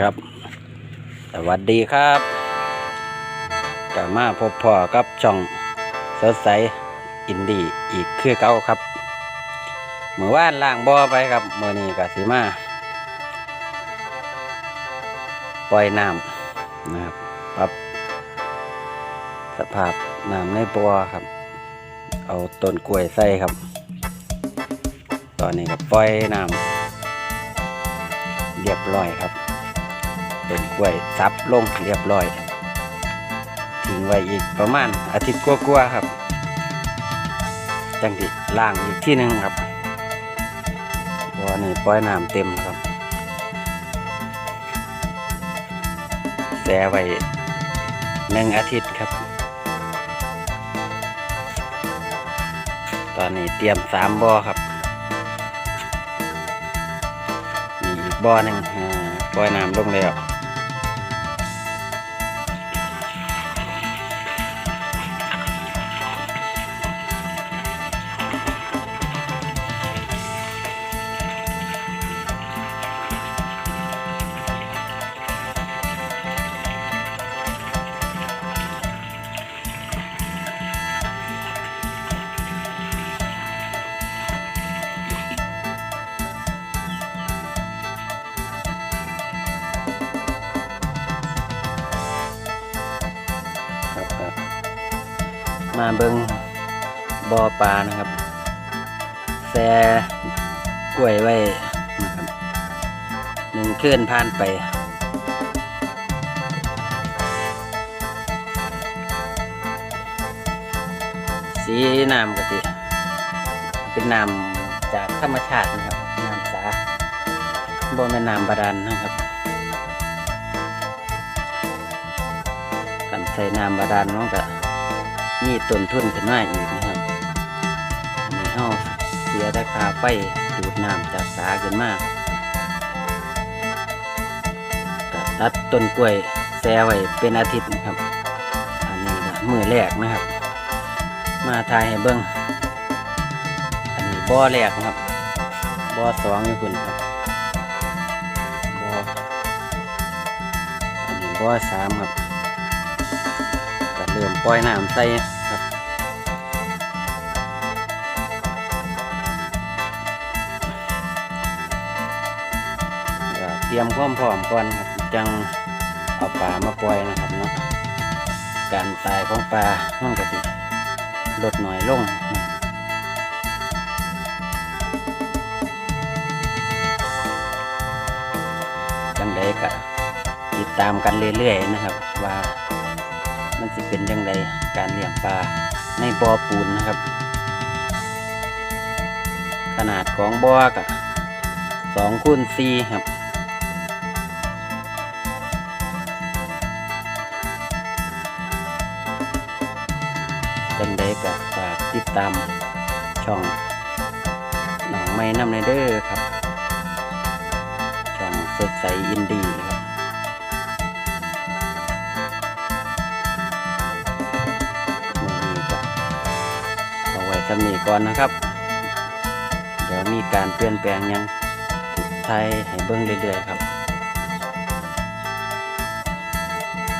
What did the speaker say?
ครับ สวัสดีครับกลับมาพบพ่อกับช่องสดใสอินดี้อีกคือเก่าครับเมื่อวานล่างบ่อไปครับเมื่อนี้ก็สิมาปล่อยน้ำนะครับปรับสภาพน้ำในบ่อครับ เอาต้นกล้วยใส่ครับ ตอนนี้ก็ปล่อยน้ำเรียบร้อยครับ เป็นกล้วยซับลงเรียบร้อยทิ้งไว้อีกประมาณอาทิตย์กว่าๆครับ จังที่ล่างอีกที่หนึ่งครับบ่อนี่ปล่อยน้ำเต็มครับแช่ไว้หนึ่งอาทิตย์ครับ ตอนนี้เตรียมสามบ่อครับมีอีกบ่อหนึ่งปล่อยน้ำลงแล้ว มาเบิงบ่อปลานะครับแซ่กล้วยไว้นะครับหนึ่งเคลื่อนผ่านไปสีน้ำก็สิเป็นน้ำจากธรรมชาตินะครับน้ำสาบ่แม่น้ำบาดาลนะครับกันใส่น้ำบาดาลมันก็ มีต้นทุนขึ้นมาอีกนะครับอันนี้เฮาเสียราคาไฟดูดน้ำจากสาขึ้นมาก็ตัดต้นกล้วยแซ่ไว้เป็นอาทิตย์นะครับ อันนี้ก็มือแรกนะครับ มาทายให้เบิ้งอันนี้บ่อแรกนะครับบ่อสองอยู่คุณครับบ่ออันนี้บ่อสามครับ ริ่มปล่อยน้ำใส่ครับเตรียมความพร้อมก่อนครับจังเอาปลามาปล่อยนะครับเนาะการตายของปลามันก็สิลดหน่อยลงจังใดก็ติดตามกันเรื่อยๆนะครับว่า มันสิเป็นยังไงการเลี้ยงปลาในบ่อปูนนะครับ ขนาดของบ่อก็สองคูณสี่ครับจังไดก็ฝากติดตามช่องหนองไม้น้ำในเด้อครับ ช่องสดใสอินดี จำหนีก่อนนะครับ เดี๋ยวมีการเปลี่ยนแปลงยังไทยให้เบิ้งเรื่อยๆครับ